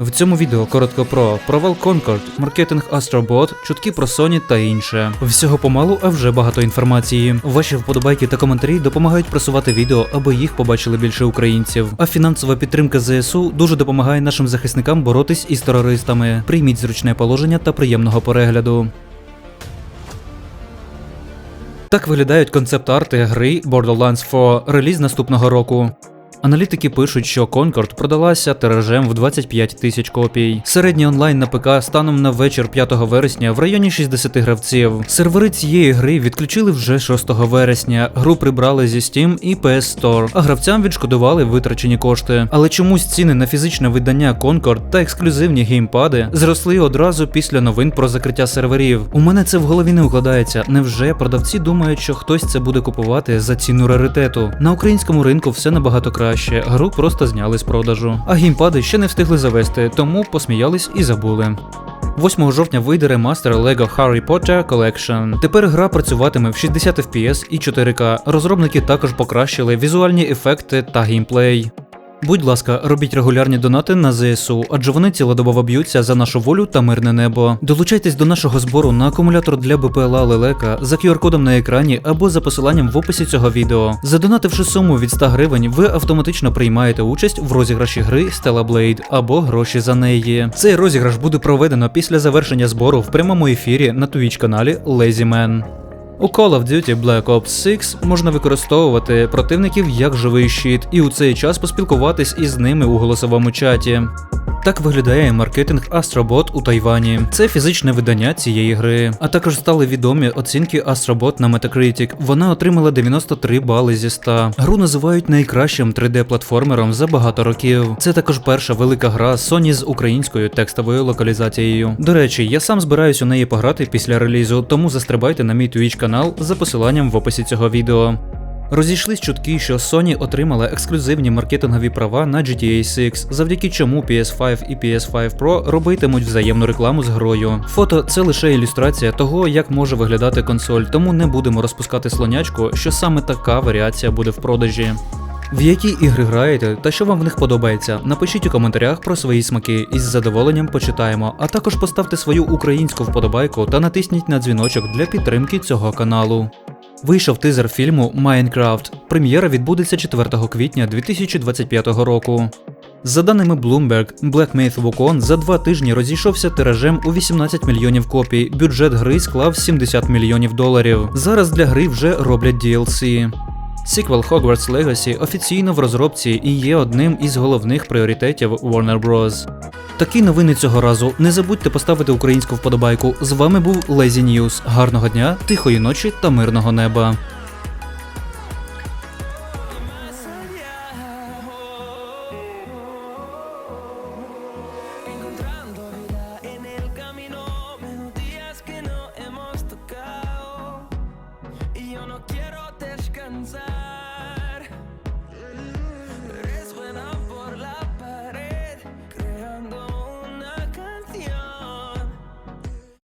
В цьому відео коротко про провал Concord, маркетинг Astrobot, чутки про Sony та інше. Всього помалу, а вже багато інформації. Ваші вподобайки та коментарі допомагають просувати відео, аби їх побачили більше українців. А фінансова підтримка ЗСУ дуже допомагає нашим захисникам боротись із терористами. Прийміть зручне положення та приємного перегляду. Так виглядають концепт-арти гри Borderlands 4, реліз наступного року. Аналітики пишуть, що Concord продалася тиражем в 25 тисяч копій. Середній онлайн на ПК станом на вечір 5 вересня в районі 60 гравців. Сервери цієї гри відключили вже 6 вересня. Гру прибрали зі Steam і PS Store, а гравцям відшкодували витрачені кошти. Але чомусь ціни на фізичне видання Concord та ексклюзивні геймпади зросли одразу після новин про закриття серверів. У мене це в голові не укладається. Невже продавці думають, що хтось це буде купувати за ціну раритету? На українському ринку все набагато краще. Гру просто зняли з продажу. А геймпади ще не встигли завести, тому посміялись і забули. 8 жовтня вийде ремастер LEGO Harry Potter Collection. Тепер гра працюватиме в 60 FPS і 4К. Розробники також покращили візуальні ефекти та геймплей. Будь ласка, робіть регулярні донати на ЗСУ, адже вони цілодобово б'ються за нашу волю та мирне небо. Долучайтесь до нашого збору на акумулятор для БПЛА Лелека за QR-кодом на екрані або за посиланням в описі цього відео. Задонативши суму від 100 гривень, ви автоматично приймаєте участь в розіграші гри Stella Blade або гроші за неї. Цей розіграш буде проведено після завершення збору в прямому ефірі на Twitch каналі LazyMan. У Call of Duty Black Ops 6 можна використовувати противників як живий щит, і у цей час поспілкуватись із ними у голосовому чаті. Так виглядає маркетинг Astrobot у Тайвані. Це фізичне видання цієї гри. А також стали відомі оцінки Astrobot на Metacritic. Вона отримала 93 бали зі 100. Гру називають найкращим 3D-платформером за багато років. Це також перша велика гра Sony з українською текстовою локалізацією. До речі, я сам збираюсь у неї пограти після релізу, тому застрибайте на мій Twitch канал за посиланням в описі цього відео. Розійшлись чутки, що Sony отримала ексклюзивні маркетингові права на GTA 6, завдяки чому PS5 і PS5 Pro робитимуть взаємну рекламу з грою. Фото це лише ілюстрація того, як може виглядати консоль, тому не будемо розпускати слонячку, що саме така варіація буде в продажі. В які ігри граєте та що вам в них подобається? Напишіть у коментарях про свої смаки і з задоволенням почитаємо. А також поставте свою українську вподобайку та натисніть на дзвіночок для підтримки цього каналу. Вийшов тизер фільму Майнкрафт. Прем'єра відбудеться 4 квітня 2025 року. За даними Bloomberg, Black Myth Wukong за два тижні розійшовся тиражем у 18 мільйонів копій. Бюджет гри склав 70 мільйонів доларів. Зараз для гри вже роблять DLC. Сіквел Hogwarts Legacy офіційно в розробці і є одним із головних пріоритетів Warner Bros. Такі новини цього разу. Не забудьте поставити українську вподобайку. З вами був Лезі Ньюс. Гарного дня, тихої ночі та мирного неба. Quiero descansar.